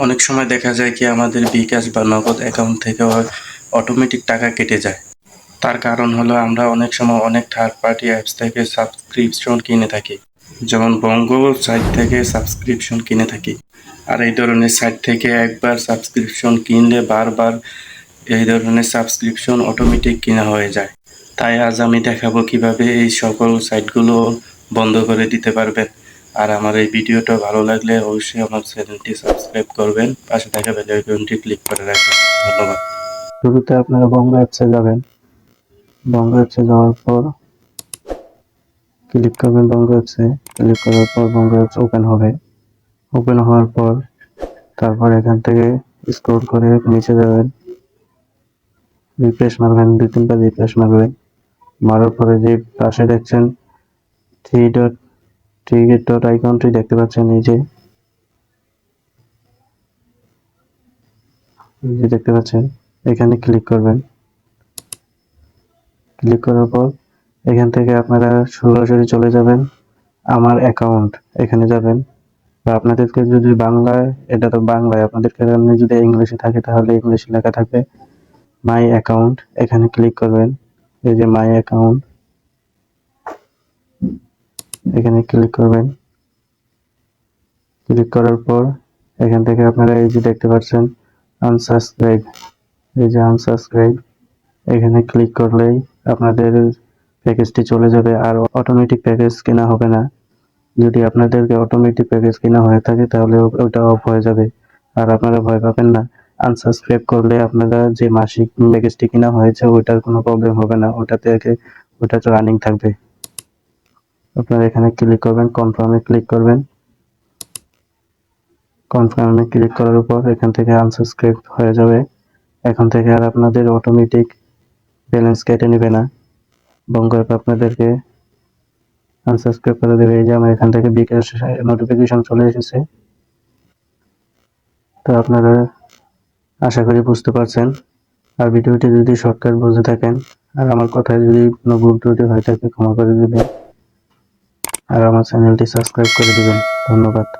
অনেক সময় দেখা যায় কি আমাদের বিকাশ বা নগদ অ্যাকাউন্ট থেকে অটোমেটিক টাকা কেটে যায়। তার কারণ হলো আমরা অনেক সময় অনেক থার্ড পার্টি অ্যাপস থেকে সাবস্ক্রিপশন কিনে থাকি। যেমন বঙ্গ সাইট থেকে সাবস্ক্রিপশন কিনে থাকি। আর এই ধরনের সাইট থেকে একবার সাবস্ক্রিপশন কিনলে বারবার এই ধরনের সাবস্ক্রিপশন অটোমেটিক কিনা হয়ে যায়। তাই আজ আমি দেখাবো কীভাবে এই সকল সাইটগুলো বন্ধ করে দিতে পারবেন। আর আমার এই ভিডিওটা ভালো লাগলে অবশ্যই আমার চ্যানেলটি সাবস্ক্রাইব করবেন, পাশে থাকা বেল আইকনটি ক্লিক করে রাখবেন। ধন্যবাদ। শুরুতে আপনারা বঙ্গ অ্যাপসে যাবেন। বঙ্গ অ্যাপসে যাওয়ার পর ক্লিক করবেন বঙ্গ অ্যাপসে ক্লিক করার পর বঙ্গ অ্যাপস ওপেন হবে। ওপেন হওয়ার পর তারপর এখান থেকে স্ক্রল করে নিচে যাবেন। রিফ্রেশ মারবেন, দুই তিনবার রিফ্রেশ মারবেন। মারার পরে যে পাশে দেখছেন থ্রি ডট থ্রি ডট আইকনটি দেখতে পাচ্ছেন এই যে। এই যে দেখতে পাচ্ছেন, এখানে ক্লিক করবেন। ক্লিক করার পর এখান থেকে আপনারা সরাসরি চলে যাবেন আমার অ্যাকাউন্ট এখানে যাবেন। বা আপনাদেরকে যদি বাংলায় এটা তো বাংলায় আপনাদের এখানে যদি ইংলিশে থাকে, তাহলে ইংলিশে লেখা থাকবে মাই অ্যাকাউন্ট এখানে ক্লিক করবেন। এই যে মাই অ্যাকাউন্ট এখানে ক্লিক করবেন। ক্লিক করার পর এখান থেকে আপনারা এই যে দেখতে পাচ্ছেন আনসাবস্ক্রাইব এই যে আনসাবস্ক্রাইব এখানে ক্লিক করলেই আপনাদের প্যাকেজটি চলে যাবে আর অটোমেটিক প্যাকেজ কেনা হবে না। যদি আপনাদেরকে অটোমেটিক প্যাকেজ কেনা হয়ে থাকে তাহলে ওটা অফ হয়ে যাবে। আর আপনারা ভয় পাবেন না আনসাবস্ক্রাইব করলে আপনারা যে মাসিক প্যাকেজটি কেনা হয়েছে ওইটার কোনো প্রবলেম হবে না। ওটা থেকে ওটা রানিং থাকবে। আপনারা এখানে ক্লিক করবেন কনফার্মে ক্লিক করবেন। কনফার্মে ক্লিক করার উপর এখান থেকে আনসাবস্ক্রাইব হয়ে যাবে। এখন থেকে আর আপনাদের অটোমেটিক ব্যালেন্স কেটে নেবে না। বঙ্গ অ্যাপ আপনাদেরকে আনসাবস্ক্রাইব করে দেবে। এই যে আমার এখান থেকে বিকাশ নোটিফিকেশন চলে এসেছে। তো আপনারা আশা করি বুঝতে পারছেন। আর ভিডিওটি যদি শর্টকাট বুঝে থাকেন, আর আমার কথায় যদি কোনো ভুল ত্রুটি হয়ে থাকে, ক্ষমা করে দেবেন। আর আমার চ্যানেলটি সাবস্ক্রাইব করে দিবেন। ধন্যবাদ।